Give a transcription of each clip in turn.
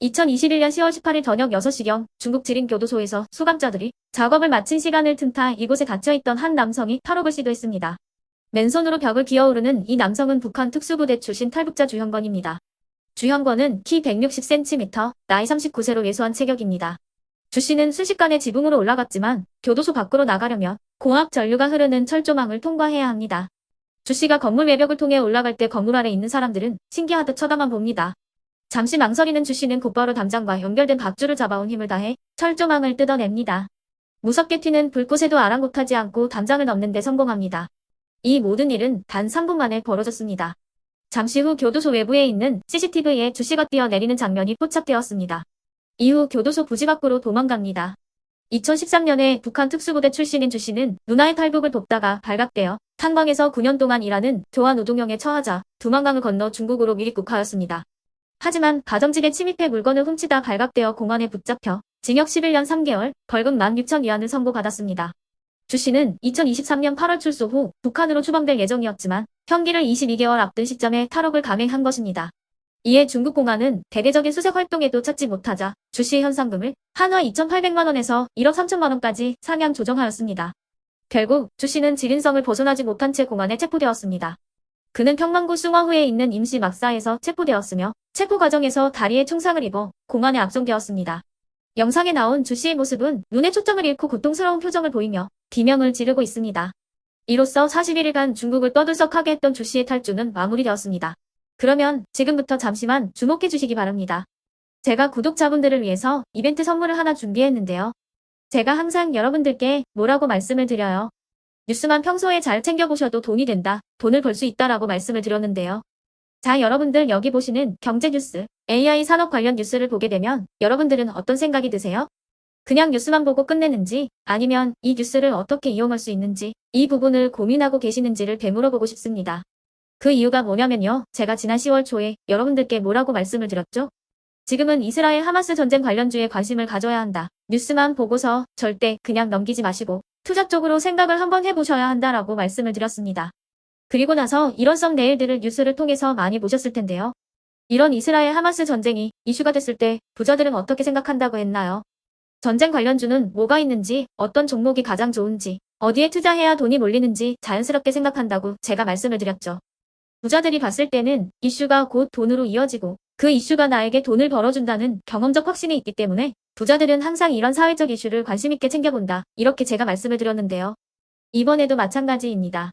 2021년 10월 18일 저녁 6시경 중국 지린교도소에서 수감자들이 작업을 마친 시간을 틈타 이곳에 갇혀있던 한 남성이 탈옥을 시도했습니다. 맨손으로 벽을 기어오르는 이 남성은 북한 특수부대 출신 탈북자 주현건입니다. 주현건은 키 160cm, 나이 39세로 예수한 체격입니다. 주 씨는 순식간에 지붕으로 올라갔지만 교도소 밖으로 나가려면 공학 전류가 흐르는 철조망을 통과해야 합니다. 주 씨가 건물 외벽을 통해 올라갈 때 건물 아래 있는 사람들은 신기하듯 쳐다만 봅니다. 잠시 망설이는 주 씨는 곧바로 담장과 연결된 박줄을 잡아온 힘을 다해 철조망을 뜯어냅니다. 무섭게 튀는 불꽃에도 아랑곳하지 않고 담장을 넘는 데 성공합니다. 이 모든 일은 단 3분 만에 벌어졌습니다. 잠시 후 교도소 외부에 있는 CCTV에 주 씨가 뛰어내리는 장면이 포착되었습니다. 이후 교도소 부지 밖으로 도망갑니다. 2013년에 북한 특수부대 출신인 주 씨는 누나의 탈북을 돕다가 발각되어 탄광에서 9년 동안 일하는 교환 노동형에 처하자 두만강을 건너 중국으로 미입국하였습니다. 하지만 가정집에 침입해 물건을 훔치다 발각되어 공안에 붙잡혀 징역 11년 3개월, 벌금 16,000 위안을 선고받았습니다. 주 씨는 2023년 8월 출소 후 북한으로 추방될 예정이었지만 형기를 22개월 앞둔 시점에 탈옥을 감행한 것입니다. 이에 중국 공안은 대대적인 수색 활동에도 찾지 못하자 주 씨의 현상금을 한화 2,800만원에서 1억 3천만원까지 상향 조정하였습니다. 결국 주 씨는 지린성을 벗어나지 못한 채 공안에 체포되었습니다. 그는 평만구 숭화후에 있는 임시 막사에서 체포되었으며 체포 과정에서 다리에 총상을 입어 공안에 압송되었습니다. 영상에 나온 주 씨의 모습은 눈에 초점을 잃고 고통스러운 표정을 보이며 비명을 지르고 있습니다. 이로써 41일간 중국을 떠들썩하게 했던 주 씨의 탈주는 마무리되었습니다. 그러면 지금부터 잠시만 주목해 주시기 바랍니다. 제가 구독자분들을 위해서 이벤트 선물을 하나 준비했는데요. 제가 항상 여러분들께 뭐라고 말씀을 드려요. 뉴스만 평소에 잘 챙겨보셔도 돈이 된다, 돈을 벌 수 있다라고 말씀을 드렸는데요. 자, 여러분들 여기 보시는 경제 뉴스, AI 산업 관련 뉴스를 보게 되면 여러분들은 어떤 생각이 드세요? 그냥 뉴스만 보고 끝내는지 아니면 이 뉴스를 어떻게 이용할 수 있는지 이 부분을 고민하고 계시는지를 되물어보고 싶습니다. 그 이유가 뭐냐면요. 제가 지난 10월 초에 여러분들께 뭐라고 말씀을 드렸죠? 지금은 이스라엘 하마스 전쟁 관련주에 관심을 가져야 한다. 뉴스만 보고서 절대 그냥 넘기지 마시고 투자 쪽으로 생각을 한번 해보셔야 한다라고 말씀을 드렸습니다. 그리고 나서 이런 썸네일들을 뉴스를 통해서 많이 보셨을 텐데요. 이런 이스라엘 하마스 전쟁이 이슈가 됐을 때 부자들은 어떻게 생각한다고 했나요? 전쟁 관련주는 뭐가 있는지, 어떤 종목이 가장 좋은지, 어디에 투자해야 돈이 몰리는지 자연스럽게 생각한다고 제가 말씀을 드렸죠. 부자들이 봤을 때는 이슈가 곧 돈으로 이어지고 그 이슈가 나에게 돈을 벌어준다는 경험적 확신이 있기 때문에 부자들은 항상 이런 사회적 이슈를 관심있게 챙겨본다. 이렇게 제가 말씀을 드렸는데요. 이번에도 마찬가지입니다.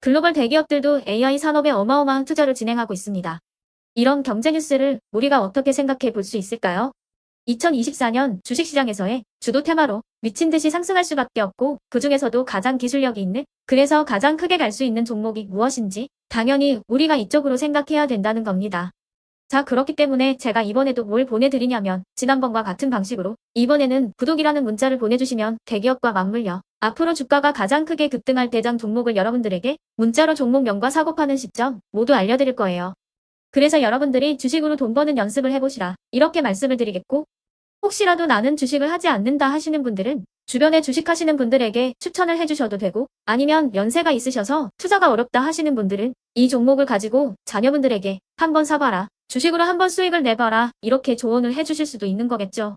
글로벌 대기업들도 AI 산업에 어마어마한 투자를 진행하고 있습니다. 이런 경제 뉴스를 우리가 어떻게 생각해 볼 수 있을까요? 2024년 주식시장에서의 주도 테마로 미친 듯이 상승할 수밖에 없고 그 중에서도 가장 기술력이 있는 그래서 가장 크게 갈 수 있는 종목이 무엇인지 당연히 우리가 이쪽으로 생각해야 된다는 겁니다. 자 그렇기 때문에 제가 이번에도 뭘 보내드리냐면 지난번과 같은 방식으로 이번에는 구독이라는 문자를 보내주시면 대기업과 맞물려 앞으로 주가가 가장 크게 급등할 대장 종목을 여러분들에게 문자로 종목명과 사고 파는 시점 모두 알려드릴 거예요. 그래서 여러분들이 주식으로 돈 버는 연습을 해보시라 이렇게 말씀을 드리겠고 혹시라도 나는 주식을 하지 않는다 하시는 분들은 주변에 주식하시는 분들에게 추천을 해주셔도 되고 아니면 연세가 있으셔서 투자가 어렵다 하시는 분들은 이 종목을 가지고 자녀분들에게 한번 사봐라. 주식으로 한번 수익을 내봐라. 이렇게 조언을 해주실 수도 있는 거겠죠.